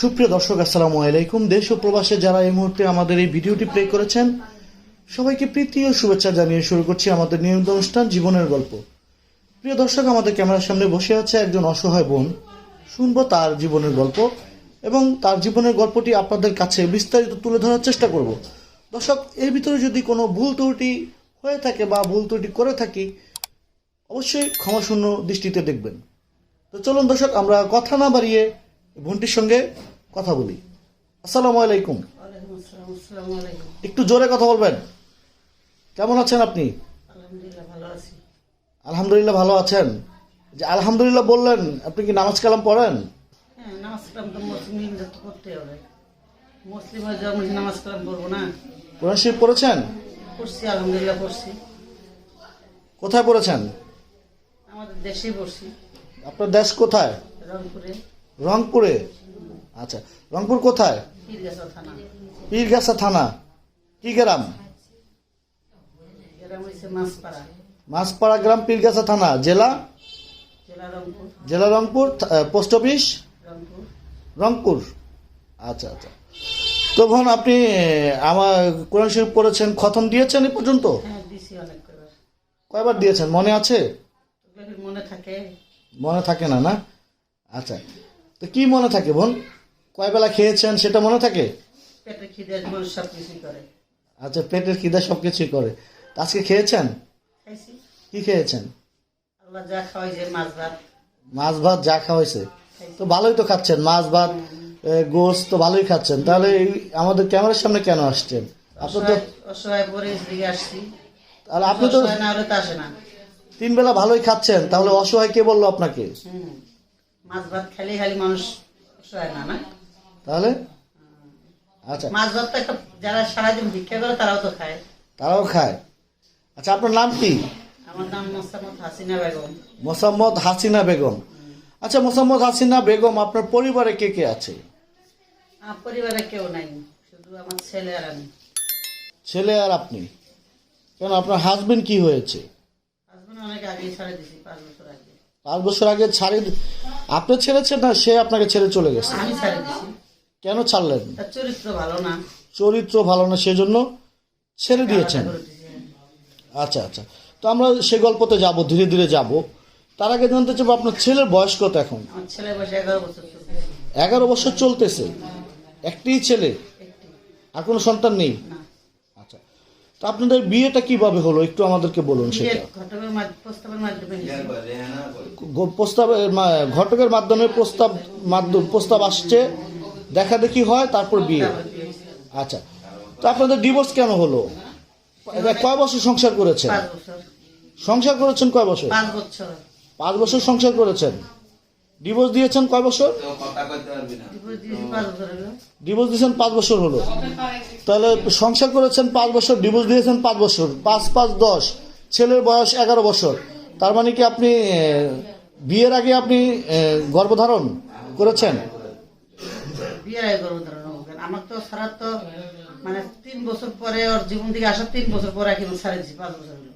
সুপ্রিয় দর্শক, আসসালামু আলাইকুম। দেশ ও প্রবাসে যারা এই মুহূর্তে আমাদের এই ভিডিওটি প্লে করেছেন, সবাইকে প্রীতি ও শুভেচ্ছা জানিয়ে শুরু করছি আমাদের নিয়মিত অনুষ্ঠান, জীবনের গল্প। প্রিয় দর্শক, আমাদের ক্যামেরার সামনে বসে আছে একজন অসহায় বোন। শুনব তার জীবনের গল্প এবং তার জীবনের গল্পটি আপনাদের কাছে বিস্তারিত তুলে ধরার চেষ্টা করব। দর্শক, এর ভিতরে যদি কোনো ভুল ত্রুটি হয়ে থাকে বা ভুল ত্রুটি করে থাকি, অবশ্যই ক্ষমাশূন্য দৃষ্টিতে দেখবেন। তো চলুন দর্শক, আমরা কথা না বাড়িয়ে বোনটির সঙ্গে কথা বলি আসসালামু আলাইকুম। একটু জোরে কথা বলবেন। কেমন আছেন আপনি? আলহামদুলিল্লাহ ভালো আছেন। যে আলহামদুলিল্লাহ বললেন আপনি কি নামাজ কালাম পড়েন? হ্যাঁ কোরআন শরীফ পড়েছেন? কোথায় পড়েছেন? আমাদের পড়ছি। আপনার দেশ কোথায়? রংপুরে। রংপুরে। আচ্ছা রংপুর কোথায়? পীরগাছা থানা। কি গ্রাম? মাছপাড়া। গ্রাম পীরগাছা থানা। জেলা? জেলা রংপুর। Post office? রংপুর। আচ্ছা আচ্ছা। তো বোন আপনি আমার কোরআন শরীফ পড়েছেন খতম দিয়েছেন এ পর্যন্ত? হ্যাঁ কয়বার দিয়েছেন? মনে আছে? মনে থাকে? মনে থাকে না না? আচ্ছা। তো কি মনে থাকে বোন? কয় বেলা খেয়েছেন সেটা মনে থাকে? পেটে খিদে সব কিছুই করে। আচ্ছা পেটের খিদা সব কিছুই করে আজকে খেয়েছেন? খাইছি। কি খেয়েছেন? আল্লাহ যা খাওয়াই মাছ ভাত। মাছ ভাত যা খাওয়া হয়েছে তো ভালোই তো খাচ্ছেন মাছ ভাত গোস তো ভালোই খাচ্ছেন। তাহলে আমাদের ক্যামেরার সামনে কেন আসছেন? আপনি তো অসহায় অসহায় পরে এদিকে আসছি। তাহলে আপনি তো অসহায় না হলে তো আসে না। তিন বেলা ভালোই খাচ্ছেন তাহলে অসহায় কে বলল আপনাকে? মাছ ভাত খালি খালি মানুষ অসহায় না না? তাহলে? আচ্ছা। মাছ ভাত তো একটা যারা সারাদিন ভিক্ষা করে তারাও তো খায়। তারাও খায়। আচ্ছা আপনার নাম কি? আমার নাম মোসাম্মদ হাসিনা বেগম। মোসাম্মদ হাসিনা বেগম। আচ্ছা মোসাম্মদ হাসিনা বেগম আপনার পরিবারে কে কে আছে? পরিবারে কেউ নাই শুধু আমার ছেলে আর আমি। ছেলে আর আপনি? কেন আপনার হাজবেন্ড কি হয়েছে? হাজবেন্ড অনেক আগেই ছাড়ে দিছি পাঁচ বছর আগে। পাঁচ বছর আগে ছাড়ি আপনি ছেড়েছেন না সে আপনাকে ছেড়ে চলে গেছে? আমি ছাড়ে দিছি কেন ছাড়লেন? চরিত্র ভালো না। চরিত্র ভালো না সেজন্য ছেড়ে দিয়েছেন। দিছি। আচ্ছা আচ্ছা। তো আমরা সে গল্পতে যাব ধীরে ধীরে যাব। তার আগে জানতে চাবো আপনার ছেলের বয়স কত এখন? এগারো বছর চলতেছে? একটি ছেলে? আর কোনো সন্তান নেই? আচ্ছা। তো আপনাদের বিয়েটা কীভাবে হলো? একটু আমাদেরকে বলুন সেটা। ঘটকের মাধ্যমে প্রস্তাবের মা- ঘটকের মাধ্যমে প্রস্তাব মাধ্যম প্রস্তাব আসছে। দেখা দেখি হয় তারপর বিয়ে। তারপর বিয়ে। আচ্ছা তো আপনাদের ডিভোর্স কেন হলো? এটা কয় বছর সংসার করেছেন? সংসার করেছেন কয় বছর? পাঁচ বছর। সংসার করেছেন। ডিভোর্স দিয়েছেন কয় বছর? ডিভোর্স দিয়েছি পাঁচ বছর হলো ডিভোর্স দিয়েছেন পাঁচ বছর হলো। তাহলে সংসার করেছেন পাঁচ বছর ডিভোর্স দিয়েছেন পাঁচ বছর। পাঁচ পাঁচ দশ। ছেলের বয়স এগারো বছর। তার মানে কি আপনি বিয়ের আগে আপনি গর্ভধারণ করেছেন? বিয়ের আগে? আমার তো সারা তো মানে তিন বছর পরে ওর জীবন থেকে আসার তিন বছর পরে দিছি পাঁচ বছর হলো।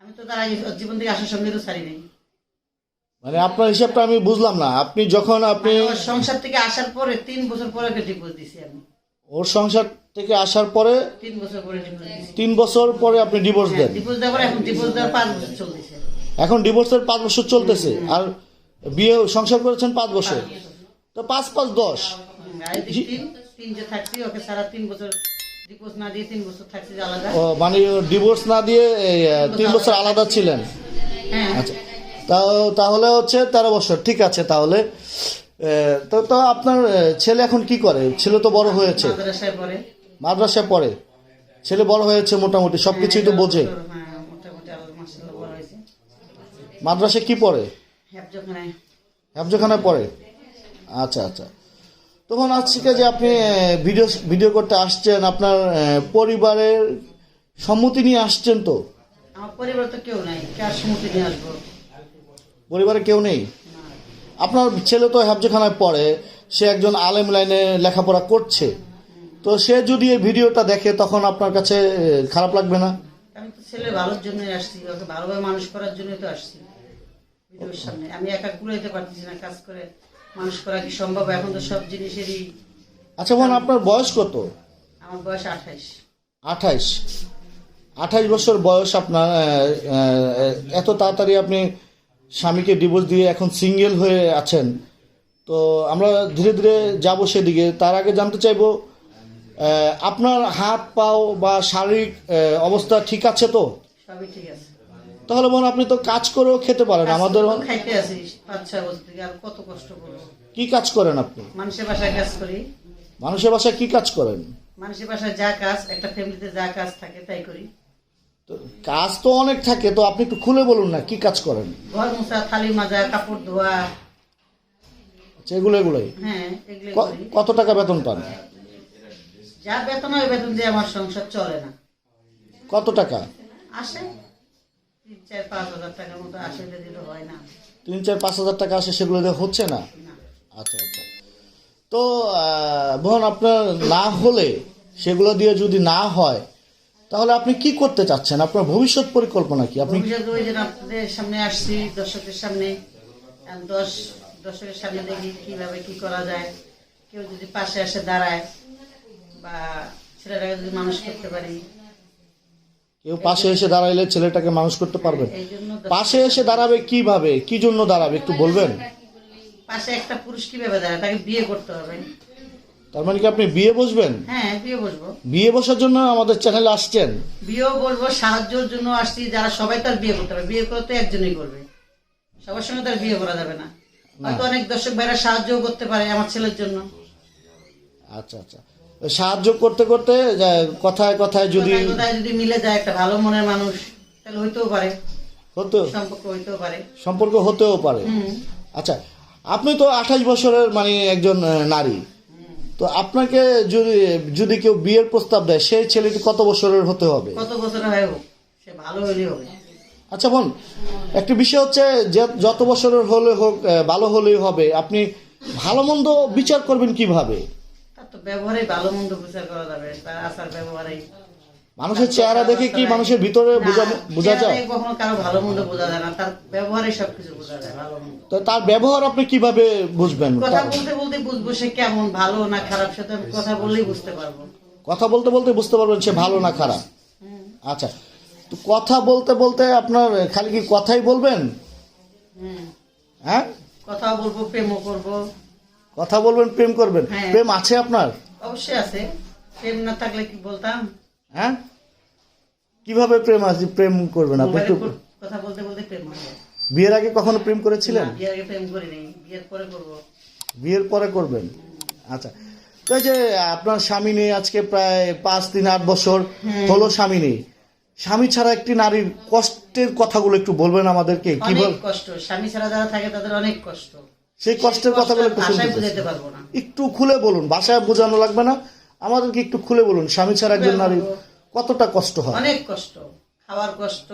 আমি তো তার আগে ওর জীবন থেকে আসার সঙ্গে তো ছাড়ি নেই। মানে আপনার হিসাবটা আমি বুঝলাম না। আপনি যখন আপনি মানে ওর সংসার থেকে আসার পরে তিন বছর পরে ডিভোর্স দিছি আমি। ওর সংসার থেকে আসার পরে তিন বছর পরে ডিভোর্স দিছি। তিন বছর পরে আপনি ডিভোর্স দেন। ডিভোর্স দেওয়ার পরে এখন ডিভোর্স দেওয়ার পাঁচ বছর চলতেছে। এখন ডিভোর্সের পাঁচ বছর চলতেছে। আর বিয়ে সংসার করেছেন পাঁচ বছর। তো পাঁচ পাঁচ দশ। ও, মানে ডিভোর্স না দিয়ে তিন বছর আলাদা। ছিলেন? হ্যাঁ। আচ্ছা। তাহলে হচ্ছে তেরো বছর ঠিক আছে তাহলে। তো তো আপনার ছেলে এখন কি করে? ছেলে তো বড় হয়েছে। মাদ্রাসায় পরে পড়ে। ছেলে বড় হয়েছে মোটামুটি সব কিছুই তো বোঝে। হ্যাঁ বড় হয়েছে। মাদ্রাসায় কি পড়ে? হ্যাপজখানায় হ্যাবজখানায় পড়ে। আচ্ছা আচ্ছা। তখন আজকে যে আপনি ভিডিও ভিডিও করতে আসছেন আপনার পরিবারের সম্মতি নিয়ে আসছেন তো? আমার পরিবার তো কেউ নাই। কার সম্মতি নিয়ে আসব? পরিবারে কেউ নেই? আপনার ছেলে তো হ্যাবজখানায় পড়ে সে একজন আলেম লাইনে লেখাপড়া করছে। তো সে যদি এই ভিডিওটা দেখে তখন আপনার কাছে খারাপ লাগবে না? আমি তো ছেলে ভালোর জন্যই আসছি ওকে ভালোভাবে মানুষ করার জন্যই তো আসছি। ভিডিওর সামনে। আমি একা কুড়াইতে পারতেছি না কাজ করে। মানুষ করা কি সম্ভব? এখন তো সব জিনিসেরই আচ্ছা বোন আপনার বয়স কত? আমার বয়স আঠাইশ। আঠাইশ। আঠাইশ বছর বয়স আপনার এত তাড়াতাড়ি আপনি স্বামীকে ডিভোর্স দিয়ে এখন সিঙ্গেল হয়ে আছেন। তো আমরা ধীরে ধীরে যাব সেদিকে। তার আগে জানতে চাইব আপনার হাত পাও বা শারীরিক অবস্থা ঠিক আছে তো? সবই ঠিক আছে। তাহলে বোন আপনি তো কাজ করেও খেতে পারেন। আমাদের খাইতে আছি আর কত কষ্ট করব? কি কাজ করেন আপনি? মানুষের বাসায় কাজ করি। মানুষের বাসায় কি কাজ করেন? মানুষের বাসায় যা কাজ একটা ফ্যামিলিতে যা কাজ থাকে তাই করি। তো কাজ তো অনেক থাকে তো আপনি একটু খুলে বলুন না কি কাজ করেন? ঘর মোছা থালি মাজা কাপড় ধোয়া। আচ্ছা, এগুলো এগুলোই। হ্যাঁ কত টাকা বেতন পান? যা বেতন হয় বেতন দিয়ে আমার সংসার চলে না। কত টাকা? আসে। তিন চার পাঁচ হাজার টাকার মতো আসে দিলে হয় না। তিন চার পাঁচ হাজার টাকা আসে সেগুলো হচ্ছে না? আচ্ছা আচ্ছা। তো বোন আপনার না হলে সেগুলো দিয়ে যদি না হয় তাহলে আপনি কি করতে চাচ্ছেন? আপনার ভবিষ্যৎ পরিকল্পনা কি? আপনি আপনাদের সামনে আসছি দর্শকের সামনে। দশ দর্শকের সামনে দেখি কীভাবে কি করা যায়। কেউ যদি পাশে এসে দাঁড়ায় বা ছেলেটাকে যদি মানুষ করতে পারি কেউ পাশে এসে দাঁড়াইলে ছেলেটাকে মানুষ করতে পারবেন দর্শক- পাশে এসে দাঁড়াবে কীভাবে? কি জন্য দাঁড়াবে? একটু বলবেন? পাশে একটা পুরুষ কীভাবে দাঁড়ায় তাকে বিয়ে করতে হবে। তার মানে কি আপনি বিয়ে বসবেন? হ্যাঁ বিয়ে বসবো। বিয়ে বসার জন্য আমাদের চ্যানেলে আসছেন? বিয়েও বলব সাহায্যের জন্য আসছি। যারা সবাই তার বিয়ে করতে হবে। বিয়ে করে তো একজনই করবে। সবার সঙ্গে তার বিয়ে করা যাবে না। হয়তো অনেক দর্শক ভাইরা সাহায্য করতে পারে আমার ছেলের জন্য। আচ্ছা আচ্ছা। সাহায্য করতে করতে কথায় কথায় যদি যদি মিলে যায় একটা ভালো মনের মানুষ তাহলে হইতেও পারে। হতো সম্পর্ক হইতেও পারে। সম্পর্ক হতেও পারে। আচ্ছা আপনি তো আঠাশ বছরের মানে একজন নারী। তো আপনাকে যদি যদি কেউ বিয়ের প্রস্তাব দেয় সেই ছেলেটি কত বছরের হতে হবে? কত বছর হয় সে ভালো হইলে হবে। আচ্ছা বোন একটি বিষয় হচ্ছে যে যত বছরের হলে হোক ভালো হলেই হবে। আপনি ভালো মন্দ বিচার করবেন কীভাবে? তো ব্যবহারে ভালো মন্দ বিচার করা যাবে তার আচার ব্যবহারে মানুষের চেহারা দেখে কি মানুষের ভিতরে বোঝা বোঝা যায়? কখনো কারও ভালো মন্দ বোঝা যায় না তার ব্যবহারে সবকিছু বোঝা যায় ভালো মন্দ। তো তার ব্যবহার আপনি কীভাবে বুঝবেন? কথা বলতে বলতে বুঝব সে কেমন ভালো না খারাপ সেটা কথা বললেই বুঝতে পারব। কথা বলতে বলতে বুঝতে পারবেন সে ভালো না খারাপ। আচ্ছা তো কথা বলতে বলতে আপনার খালি কি কথাই বলবেন? হুম। হ্যাঁ? কথা বলব প্রেমও করব। কথা বলবেন প্রেম করবেন। হ্যাঁ। প্রেম আছে আপনার? অবশ্যই আছে। প্রেম না থাকলে কি বলতাম? হ্যাঁ? কীভাবে প্রেম আছে? প্রেম করবেন আপনি একটু। কথা বলতে বলতে প্রেম হবে বিয়ের আগে কখনো প্রেম করেছিলেন? বিয়ের আগে প্রেম করিনি। বিয়ের পরে করব। বিয়ের পরে করবেন? আচ্ছা। তো যে আপনার স্বামী নেই আজকে প্রায় পাঁচ তিন আট বছর হলো স্বামী নেই। স্বামী ছাড়া একটি নারীর কষ্টের কথাগুলো একটু বলবেন আমাদেরকে কি বল কষ্ট। স্বামী ছাড়া যারা থাকে তাদের অনেক কষ্ট। সেই কষ্টের কথাগুলো একটু পারব না। একটু খুলে বলুন বাসায় বোঝানো লাগবে না। আমাদেরকে একটু খুলে বলুন স্বামী ছাড়া একজন নারীর কতটা কষ্ট হয়? অনেক কষ্ট। খাওয়ার কষ্ট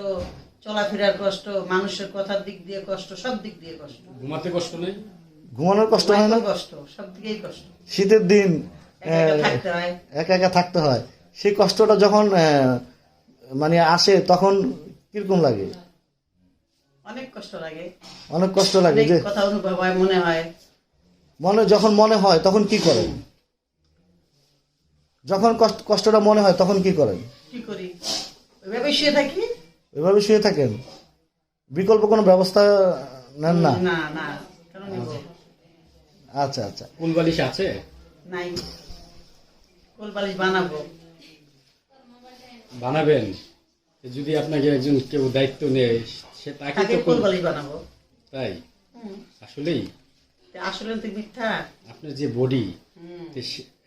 চলাফেরার কষ্ট মানুষের কথার দিক দিয়ে কষ্ট সব দিক দিয়ে কষ্ট। ঘুমাতে কষ্ট নেই? ঘুমানোর কষ্ট হয় না? কষ্ট সব দিকেই কষ্ট। শীতের দিন একা একা আহ, থাকতে হয়। একা একা থাকতে হয়। সেই কষ্টটা যখন আহ, মানে আসে তখন কীরকম লাগে? অনেক কষ্ট লাগে। অনেক কষ্ট লাগে যে কথা অনুভব হয় মনে হয়। মনে যখন মনে হয় তখন কি করেন? যখন কষ্ট- কষ্টটা মনে হয় তখন কি করেন? কি করি? ওইভাবে শুয়ে থাকি? এভাবে শুয়ে থাকেন? বিকল্প কোনো ব্যবস্থা নেন না? না না কেন আচ্ছা আচ্ছা। কুল বালিশ আছে? নাই। কোল বালিশ বানাবো। বানাবেন? যদি আপনাকে একজন কেউ দায়িত্ব নেয় সে তাকে তো বানাবো? তাই? আসলেই? আসলে তো মিথ্যা। আপনার যে বডি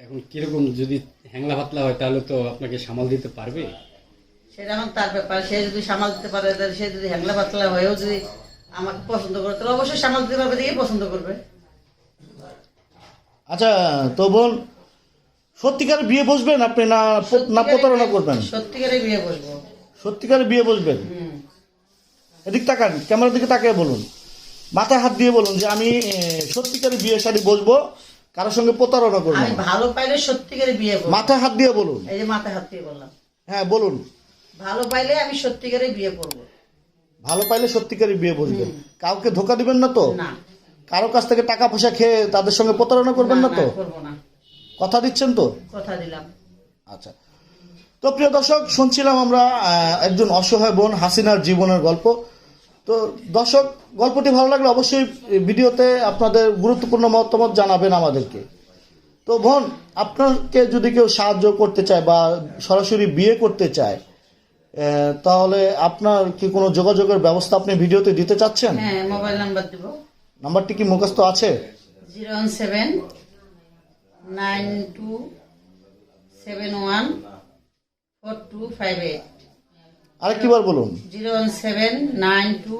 এখন কীরকম যদি হ্যাংলা পাতলা হয় তাহলে তো আপনাকে সামাল দিতে পারবে? সেটা এখন তার ব্যাপার। সে যদি সামাল দিতে পারে সে যদি হ্যাংলা পাতলা হয়েও যদি আমাকে পছন্দ করে তাহলে অবশ্যই সামাল দিতে পারবে দেখেই পছন্দ করবে। আচ্ছা তো বোন সত্যিকার বিয়ে বসবেন আপনি না না প্রতারণা করবেন? সত্যিকারে বিয়ে বসবো। সত্যিকারের বিয়ে বসবেন? হুম। এদিক তাকান ক্যামেরার দিকে তাকিয়ে বলুন। মাথায় হাত দিয়ে বলুন যে আমি সত্যিকারের বিয়ে শাড়ি বসবো কারোর সঙ্গে প্রতারণা করব আমি ভালো পাইলে সত্যিকারের বিয়ে করব। মাথায় হাত দিয়ে বলুন। এই যে মাথায় হাত দিয়ে বললাম। হ্যাঁ বলুন। ভালো পাইলে আমি সত্যিকারে বিয়ে করব। ভালো পাইলে সত্যিকারের বিয়ে বসবেন কাউকে ধোকা দিবেন না তো? না। কারও কাছ থেকে টাকা পয়সা খেয়ে তাদের সঙ্গে প্রতারণা করবেন না তো? না কথা দিচ্ছেন তো? কথা দিলাম। আচ্ছা। তো প্রিয় দর্শক শুনছিলাম আমরা একজন অসহায় বোন হাসিনার জীবনের গল্প। তো দর্শক গল্পটি ভালো লাগলে অবশ্যই ভিডিওতে আপনাদের গুরুত্বপূর্ণ মতামত জানাবেন আমাদেরকে। তো বোন আপনাকে যদি কেউ সাহায্য করতে চায় বা সরাসরি বিয়ে করতে চায় তাহলে আপনার কি কোনো যোগাযোগের ব্যবস্থা আপনি ভিডিওতে দিতে চাচ্ছেন? হ্যাঁ মোবাইল নাম্বার দিব। নাম্বারটি কি মুখস্থ আছে? Zero one seven nine two seven one four two five eight. আরেকটিবার বলুন। Zero one seven nine two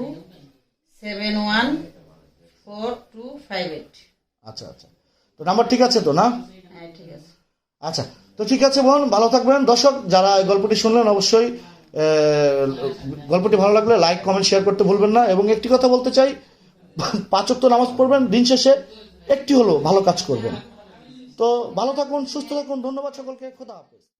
seven one four two five eight. আচ্ছা আচ্ছা। তো নাম্বার ঠিক আছে তো না? হ্যাঁ ঠিক আছে। আচ্ছা তো ঠিক আছে বোন ভালো থাকবেন। দর্শক যারা এই গল্পটি শুনলেন অবশ্যই গল্পটি ভালো লাগলে লাইক কমেন্ট শেয়ার করতে ভুলবেন না। এবং একটি কথা বলতে চাই পাঁচক নামাজ পড়বেন দিন শেষে একটি হলো ভালো কাজ করবেন। তো ভালো থাকুন সুস্থ থাকুন ধন্যবাদ সকলকে খোদা হাফেজ।